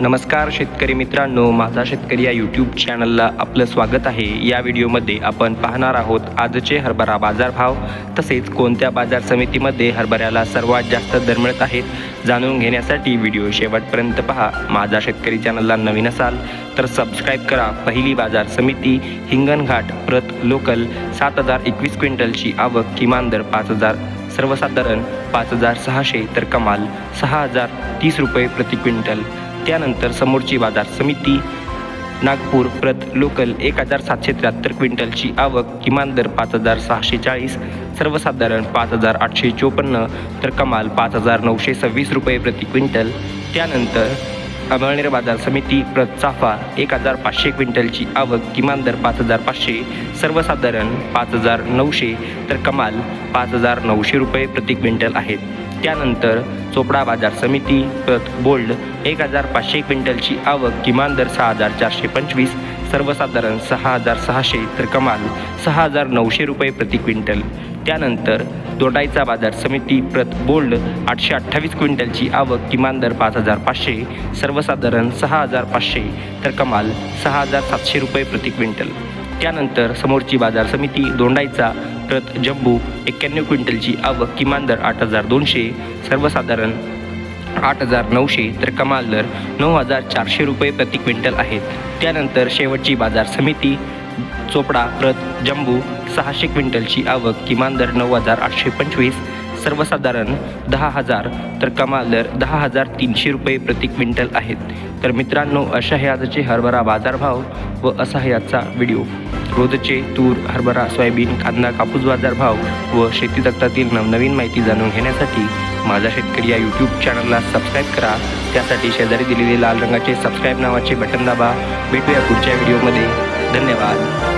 नमस्कार शेतकरी मित्रांनो माझा शेतकरी या यूट्यूब चॅनलला आपलं स्वागत आहे. या व्हिडिओमध्ये आपण पाहणार आहोत आजचे हरभरा बाजारभाव तसेच कोणत्या बाजार समितीमध्ये हरभऱ्याला सर्वात जास्त दर मिळत आहेत जाणून घेण्यासाठी व्हिडिओ शेवटपर्यंत पहा. माझा शेतकरी चॅनलला नवीन असाल तर सबस्क्राईब करा. पहिली बाजार समिती हिंगणघाट प्रत लोकल सात हजार एकवीस क्विंटलची आवक किमान दर पाच हजार सर्वसाधारण पाच हजार सहाशे तर कमाल सहा हजार तीस रुपये प्रति क्विंटल. त्यानंतर समोरची बाजार समिती नागपूर प्रत लोकल एक हजार सातशे त्र्याहत्तर क्विंटलची आवक किमान दर पाच हजार सहाशे चाळीस सर्वसाधारण पाच हजार आठशे चोपन्न तर कमाल पाच हजार नऊशे सव्वीस रुपये प्रति क्विंटल. त्यानंतर अमळनेर बाजार समिती प्रत चाफा एक हजार पाचशे क्विंटलची आवक किमान दर पाच हजार पाचशे सर्वसाधारण पाच हजार नऊशे तर कमाल पाच हजार नऊशे रुपये प्रति क्विंटल आहेत. त्यानंतर चोपडा बाजार समिती प्रत बोल्ड एक हजार पाचशे क्विंटलची आवक किमान दर सहा हजार चारशे पंचवीस सर्वसाधारण सहा हजार सहाशे तर कमाल सहा हजार नऊशे रुपये प्रति क्विंटल. त्यानंतर दोडाईचा बाजार समिती प्रत बोल्ड आठशे अठ्ठावीस क्विंटलची आवक किमान दर पाच हजार पाचशे सर्वसाधारण सहा हजार पाचशे तर कमाल सहा हजार सातशे रुपये प्रति क्विंटल. त्यानंतर समोरची बाजार समिती दोंडाईचा प्रत जम्बू एक्क्याण्णव क्विंटलची आवक किमान दर आठ हजार दोनशे सर्वसाधारण आठ हजार नऊशे तर कमाल दर नऊ हजार चारशे रुपये प्रति क्विंटल आहेत. त्यानंतर शेवटची बाजार समिती चोपडा प्रत जम्बू सहाशे क्विंटलची आवक किमान दर नऊ हजार आठशे पंचवीस सर्वसाधारण दहा हजार तर कमाल दर दहा हजार तीनशे रुपये प्रति क्विंटल आहेत. तर मित्रांनो अशा हे आजचे हरभरा बाजारभाव व असा हे आजचा व्हिडिओ. रोजचे तूर हरभरा सोयाबीन कांदा कापूस बाजारभाव व शेती तत्वातील नवनवीन माहिती जाणून घेण्यासाठी माझा शेतकरी या यूट्यूब चॅनलला सबस्क्राईब करा. त्यासाठी शेजारी दिलेले लाल रंगाचे सबस्क्राईब नावाचे बटन दाबा. भेटूया पुढच्या व्हिडिओमध्ये धन्यवाद.